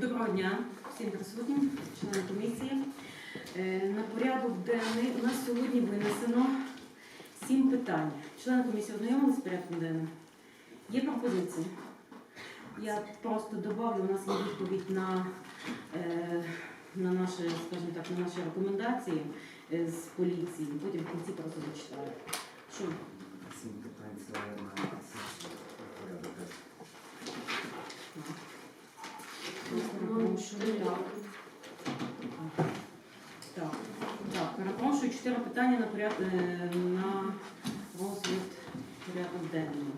Доброго дня всім присутнім, членам комісії. Е, На порядок денний у нас сьогодні винесено сім питань. Члени комісії ознайомилися з порядком денним? Є пропозиції? Я просто добавлю, у нас є відповідь на, е, на наші, скажімо так, на наші рекомендації е, з поліції. Потім в кінці просто зачитаю. Що? Сім питань це на сесію порядок. Перепрошую, так. Так, так, перепрошую, чотири питання на, поряд... е, на розгляд порядок денний.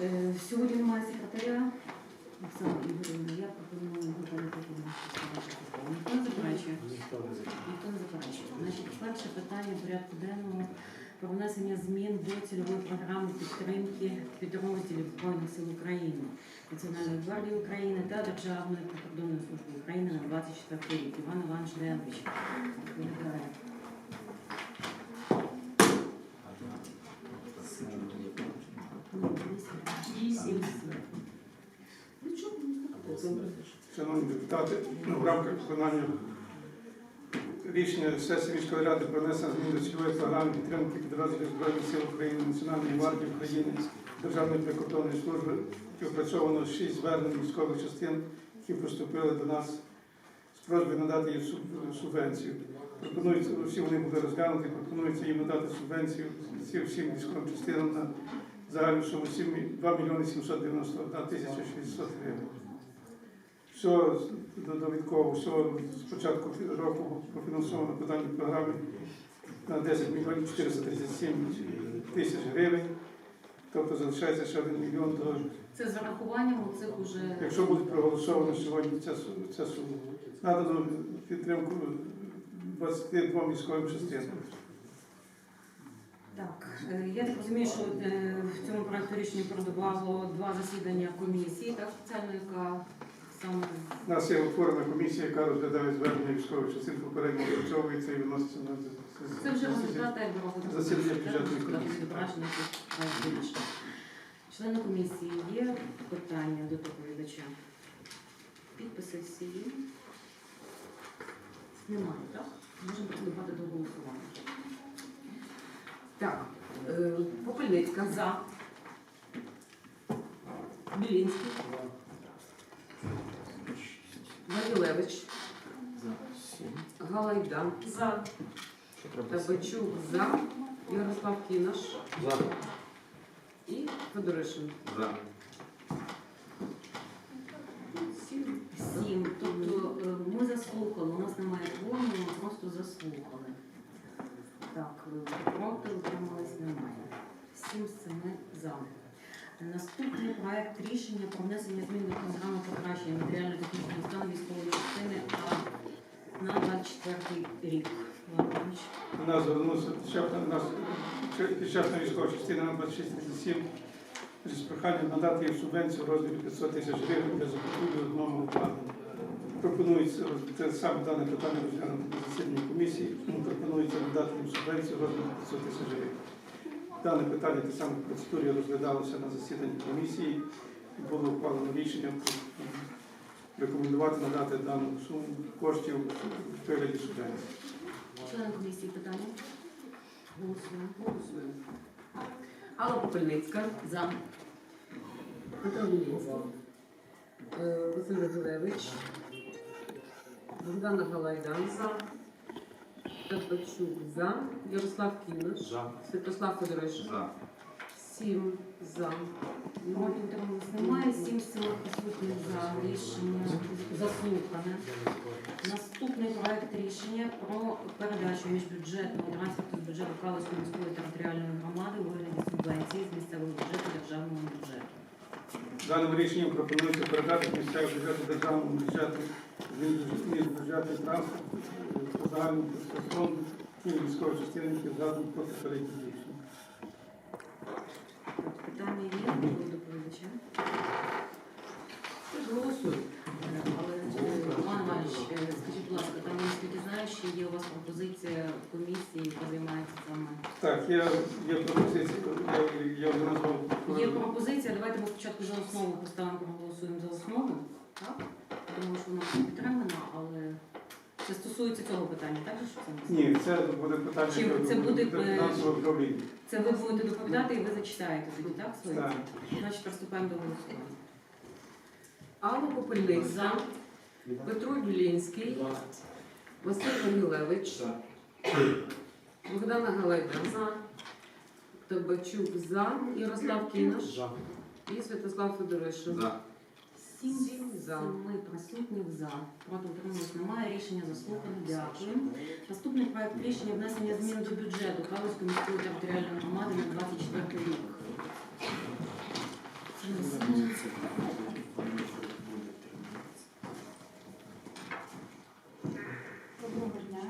Е, Сьогодні немає секретаря. Оксана Ігорівна, я пропоную поставити питання. Ніхто не заперечує? Ніхто не заперечує. Значить, перше питання порядку денного про внесення змін до цільової програми підтримки підрозділів Збройних сил України, Національної гвардії України та Державної прикордонної служби України на 24 рік. Іван Іванович. Ну. Вісім. Шановні депутати, в рамках виконання рішення сесії міської ради про внесення змін до цільової програми підтримки підрозділів Збройних сил України, Національної гвардії України, Державної прикордонної служби опрацьовано шість звернень військових частин, які поступили до нас з просьбою надати їм субвенцію. Пропонується, всі вони були розглянуті, пропонується їм надати субвенцію всім військовим частинам на загальну суму 2 мільйони 791 тисяча 600 гривень. Все довідково, все з початку року профінансовано по даній програмі на 10 мільйонів 437 тисяч гривень. Тобто залишається ще 1 мільйон до Це з врахуванням оцих уже. Якщо буде проголосовано сьогодні ця, ця сума, надано підтримку 22 військовим частинам. Так, е, я так розумію, що е, в цьому проекту рішення продавало два засідання комісії, так спеціально, яка саме У нас є утворена комісія, яка розглядає звернення військових частин, попередньо опрацьовується і виноситься на це вже засідання. результати роботи Засідання бюджетної комісії. Члени комісії є питання до доповідача? Підписи всі є? Немає, так? Можемо приступати до голосування. Так, е, Попельницька За. Білінський, Вавілевич, Галайда, За. Табачук за, Ярослав Кінаш За. і Федоришин. За. Сім. Сім. Тобто е, ми заслухали, у нас немає кворуму, ми просто заслухали. Так, е, проти утримались немає. Сім з семи за. Наступний проект рішення про внесення змін до програми покращення матеріально-технічного стану військової частини А на 24 рік. Іван Іванович. До нас звернувся під нас підчасна військова частина на 2637 з проханням надати їм субвенцію в розмірі 500 тисяч гривень для закупівлі одного обладнання. Пропонується це саме дане питання розглянути на засіданні комісії. Пропонується надати їм субвенцію в розмірі 500 тисяч гривень. Дане питання так само в процедурі розглядалося на засіданні комісії і було ухвалено рішення рекомендувати надати дану суму коштів в вигляді субвенції. Члени комісії питання? Голосуємо. Голосуємо. Алла Попельницька, За. Антон Білінський, е, Василь Вавілевич, Богдана Галайдан за. Табачук за, Ярослав Кінаш, За. Святослав Федорович. За. Сім за. Проти утримались немає. Сім семи присутніх за рішення заслухане. Наступний проект рішення про передачу міжбюджетного транспорту з бюджету Калицької міської територіальної громади у вигляді субвенції з місцевого бюджету державного бюджету. Даним рішенням пропонується передати з місцевого бюджету державному бюджету змін бюджетний транспорт е, по загальному фонду і військової частини, які згадують про Питання є до доповідача? Голосуємо. Але е, Іван Іванович, е, скажіть, будь ласка, там наскільки знаю, що є у вас пропозиція комісії, яка займається саме. Так, є, є пропозиція, я, я вже назвав. Є пропозиція. Давайте ми спочатку за основу поставимо, проголосуємо за основу. Так? воно буде підтримано, але це стосується цього питання, так же, що це? Ні, це буде питання Чи до- це буде, до е, фінансового управління. Це ви будете доповідати і ви зачитаєте тоді, так? Свої? Так. Значить, приступаємо до голосування. Алла Попельник. За. Петро Білінський. Василь Вангелевич. Богдана Галайда. За. Табачук за. Ярослав Кінаш. І Святослав Федоришин. За. Сім за. Ми присутніх за. Проти утримались немає. Рішення заслухано. Дякую. Наступний проект рішення внесення змін до бюджету Калузької міської територіальної громади на 24 рік. Це внесення. Доброго дня.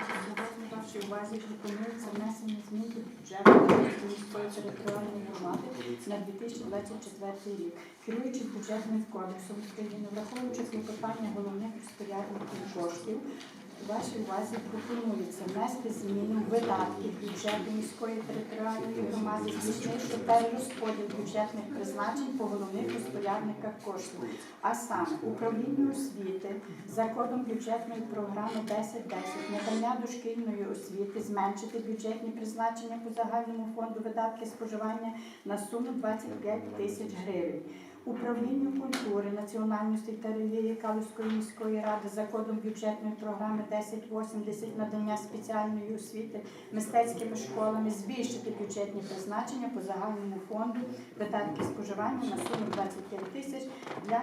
Сьогодні увазі пропонується внесення змін до бюджету міської територіальної громади на 2024 рік. керуючись бюджетним кодексом України, враховуючи клопотання головних розпорядників коштів, вашій увазі пропонується внести зміни в видатки бюджету міської територіальної громади, здійснивши перерозподіл бюджетних призначень по головних розпорядниках коштів а саме управління освіти за кодом бюджетної програми 1010 надання дошкільної освіти зменшити бюджетні призначення по загальному фонду видатки споживання на суму 25 тисяч гривень. Управлінню культури, національності та релігії Калузької міської ради за кодом бюджетної програми 1080 надання спеціальної освіти мистецькими школами збільшити бюджетні призначення по загальному фонду видатки споживання на суму 25 тисяч для,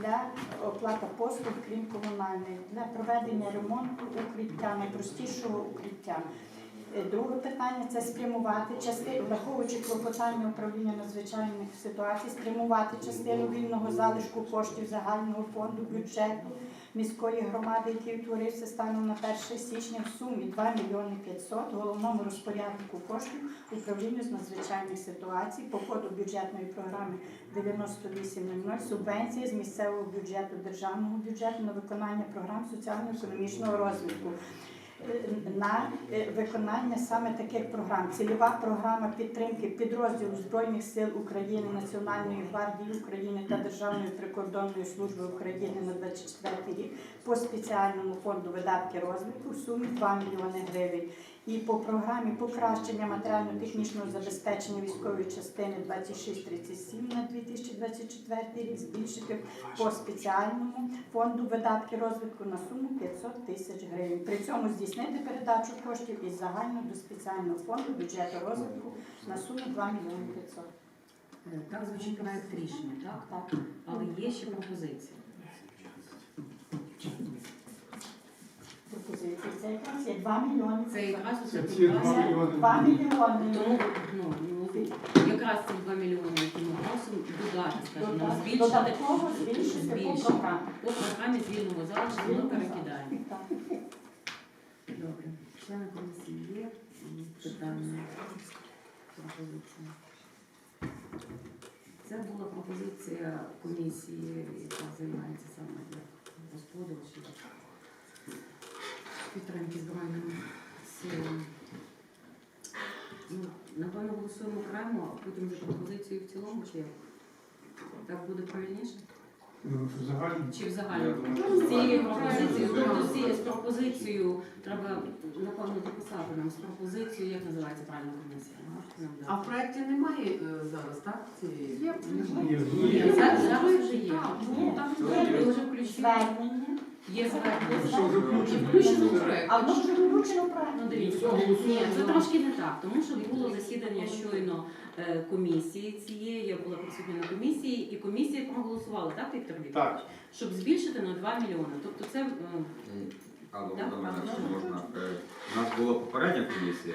для оплати послуг, крім комунальної, для проведення ремонту укриття, найпростішого укриття. Е, Друге питання це спрямувати частину, враховуючи клопотання управління надзвичайних ситуацій, спрямувати частину вільного залишку коштів загального фонду бюджету міської громади, який утворився станом на 1 січня в сумі 2 мільйони 500 головному розпоряднику коштів управлінню з надзвичайних ситуацій по коду бюджетної програми 9800 субвенції з місцевого бюджету державного бюджету на виконання програм соціально-економічного розвитку. Е, На е, виконання саме таких програм. Цільова програма підтримки підрозділу Збройних сил України, Національної гвардії України та Державної прикордонної служби України на 24 рік по спеціальному фонду видатки розвитку в сумі 2 мільйони гривень. І по програмі покращення матеріально-технічного забезпечення військової частини 2637 на 2024 рік збільшити по спеціальному фонду видатки розвитку на суму 500 тисяч гривень. При цьому здійснити передачу коштів із загального до спеціального фонду бюджету розвитку на суму 2 мільйони 500. Е, Так звучить проект рішення, так? Так. Але є ще пропозиції. Пропозиції. Це якраз є 2 мільйони. Це якраз Це усе ці 2 прекрасно. мільйони. 2 мільйони. Тому ну, ну, якраз ці 2 мільйони, які ми просимо, додати, скажімо, збільшити Додатково збільшити по Збільшити. програмі. по програмі звільного залишку ми перекидаємо. Добре. Члени комісії є м, питання, пропозиції. Це була пропозиція комісії, яка займається саме як розподіл чи підтримки Збройним силам. Ну, напевно, голосуємо окремо, а потім за пропозицію в цілому, чи як? Так буде правильніше? Ну, Загально. Чи в загальному? З цією пропозицією, тобто з цією- з пропозицією треба, напевно, дописати нам з пропозицією, як називається правильна комісія? А в проєкті немає е, зараз, так? цієї? Є. Ні, зараз зараз вже є. Так, Ну, так, вже включили. Звернення. Є. Що вже включено? Включено в проєкт. А воно вже включено правильно. Ну, дивіться, ні, це трошки не так, тому що було засідання щойно е, комісії цієї, я була присутня на комісії, і комісія проголосувала, так, Віктор Вікторович? Так. Щоб збільшити на 2 мільйони. Тобто це е, Алло, Так, Володимир, так. якщо можна. Е, У нас була попередня комісія,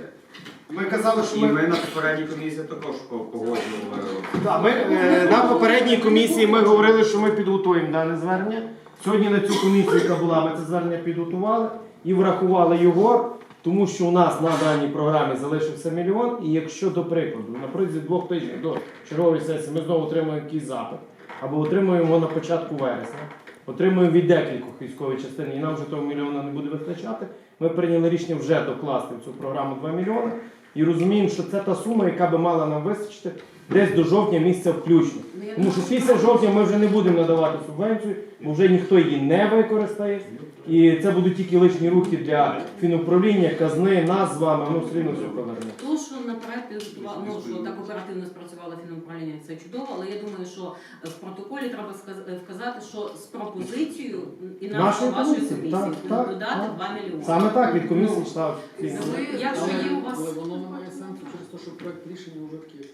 Ми казали, що і ми, ми на попередній комісії також по- погоджували. да, ми е, на попередній комісії ми говорили, що ми підготуємо дане звернення. Сьогодні на цю комісію, яка була, ми це звернення підготували і врахували його, тому що у нас на даній програмі залишився мільйон. І якщо до прикладу, на протязі двох тижнів до чергової сесії ми знову отримаємо якийсь запит, або отримуємо його на початку вересня, отримуємо від декількох військових частин, і нам вже того мільйона не буде вистачати. Ми прийняли рішення вже докласти в цю програму 2 мільйони. І розуміємо, що це та сума, яка би мала нам вистачити десь до жовтня місяця включно. ну Тому що після жовтня ми вже не будемо надавати субвенцію, бо вже ніхто її не використає. І це будуть тільки лишні руки для фінуправління, казни, нас з вами, ну все рівно все поверне. То, що наперед ну, що так оперативно спрацювало фінуправління, це чудово, але я думаю, що в протоколі треба сказ- вказати, що з пропозицією і Нашої нашої вашої комісії, комісії так, так, додати так. 2 мільйони. Саме так від комісії читав. Ви- Якщо є у вас Сенсу що проект рішення вже такий.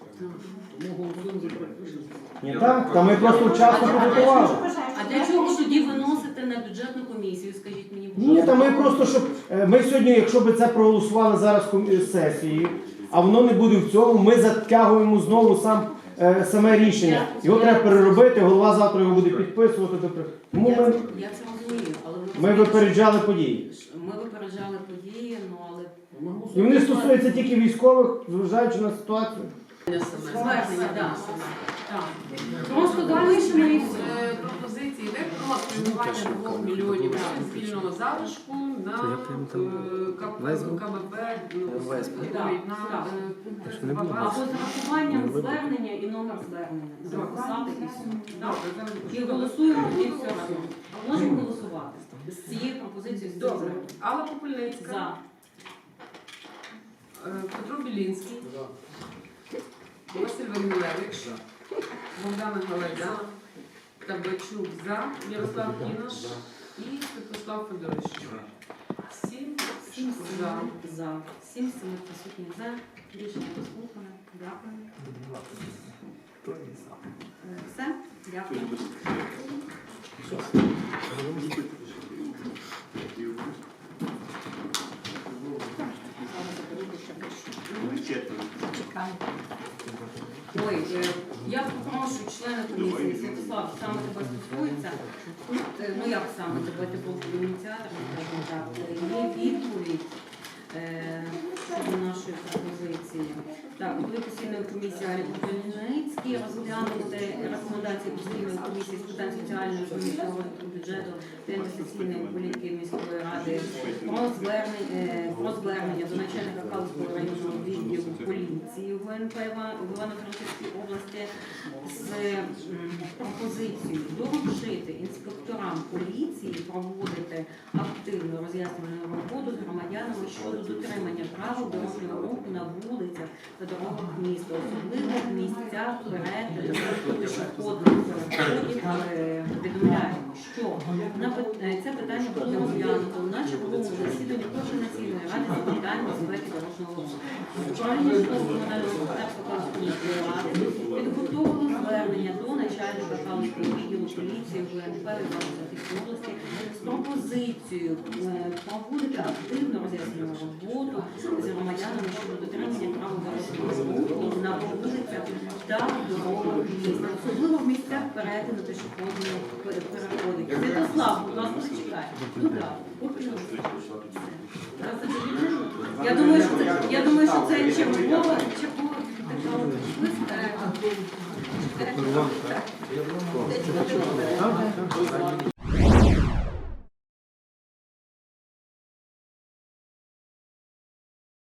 Тому голосуємо за проект рішення. Ні, так, та ми просто вчасно підготували. А для чого тоді виносити на бюджетну комісію? Скажіть мені, будь Ні, ласка. та ми просто щоб е, ми сьогодні, якщо би це проголосували зараз ком- сесії, а воно не буде в цьому, ми затягуємо знову сам е, саме рішення. Його треба переробити, голова завтра його буде підписувати. Тому Я, ми, я це розумію, але ви ми розумієте, випереджали події. що- Ми випереджали події, ну але І вони стосуються тільки військових, зважаючи на ситуацію. звернення, так. Так. Просто допишемо і все. Е, йде про спрямування 2 мільйонів гривень спільного залишку на е, КБП ну, е, Або з рахуванням звернення і номер звернення. Записати і все. І голосуємо і все. Можемо голосувати. З цією пропозицією. Добре. Алла Попельницька, За. е, Петро Білінський, Василь Вангелевич, Богдана Галайда, Табачук за, Ярослав Кінаш і Святослав Федорович. Сім, Сім за. за. Сім семи присутніх за. Рішення послухане. Дякую. Е, Все? Дякую. Ой, е, я попрошу члена комісії, Святослав, саме тебе стосується. Тут, е, ну як саме тебе ти був ініціатором, скажімо так, е, є відповідь е, нашої пропозиції. Так, коли постійної комісії Хмельницький розглянути рекомендації постійної комісії з питань соціальної комісії бюджету та інвестиційної політики міської ради про звернення, про звернення до начальника Калського районного відділу поліції ГУНП Іва- в Івано-Франківській області з пропозицією доручити інспекторам поліції проводити активну роз'яснювальну роботу з громадянами щодо дотримання правил дорожнього руху на вулицях та дорогах міста, особливо в місцях перетину пішохідних переходів. Е, Повідомляємо, що е, це питання було розглянуто на черговому засіданні координаційної ради з питань безпеки дорожнього руху. Управління житлового комунального господарства ради підготовило звернення до начальника Калського відділу поліції ГНП Івано-Франківської області з пропозицією е, проводити активну роз'яснювальну роботу з громадянами щодо дотримання правил дорожнього руху на вулицях та дорогах міста, особливо в місцях перетину пішохідних переходів. Святослав, будь ласка, чекай. Туди. Попрямуй. Я думаю, що це я думаю, що це чергова чергова така от виставка.